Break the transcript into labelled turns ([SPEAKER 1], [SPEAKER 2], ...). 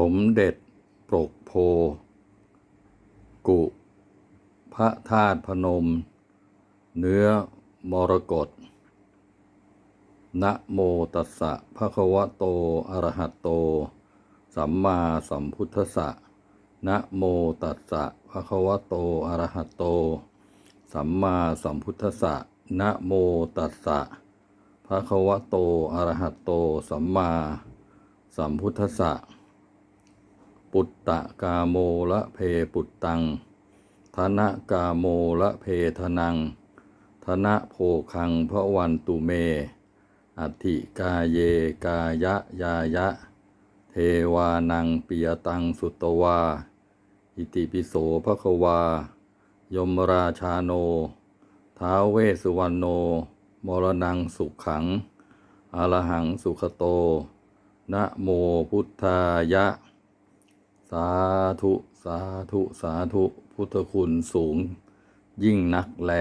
[SPEAKER 1] สมเด็จปรกโพ กุ พระธาตุพนม เนื้อมรกตนะโมตัสสะภะคะวะโต อะระหะโต สัมมาสัมพุทธัสสะนะโมตัสสะภะคะวะโต อะระหะโต สัมมาสัมพุทธัสสะนะโมตัสสะภะคะวะโต อะระหะโต สัมมาสัมพุทธัสสะ ปุตตะกาโมละเพปุตตัง ธนะกาโมละเพทนัง ธนะโภคังพระวันตุเมอัติกาเยกายะยายะ เทวานังปิยตังสุตวา อิติปิโสภควา ยมราชาโน ท้าวเวสสุวรรณโน มรณังสุขขังอรหังสุขโต นะโมพุทธายะ สาธุ สาธุ สาธุ พุทธคุณสูง ยิ่งนักแล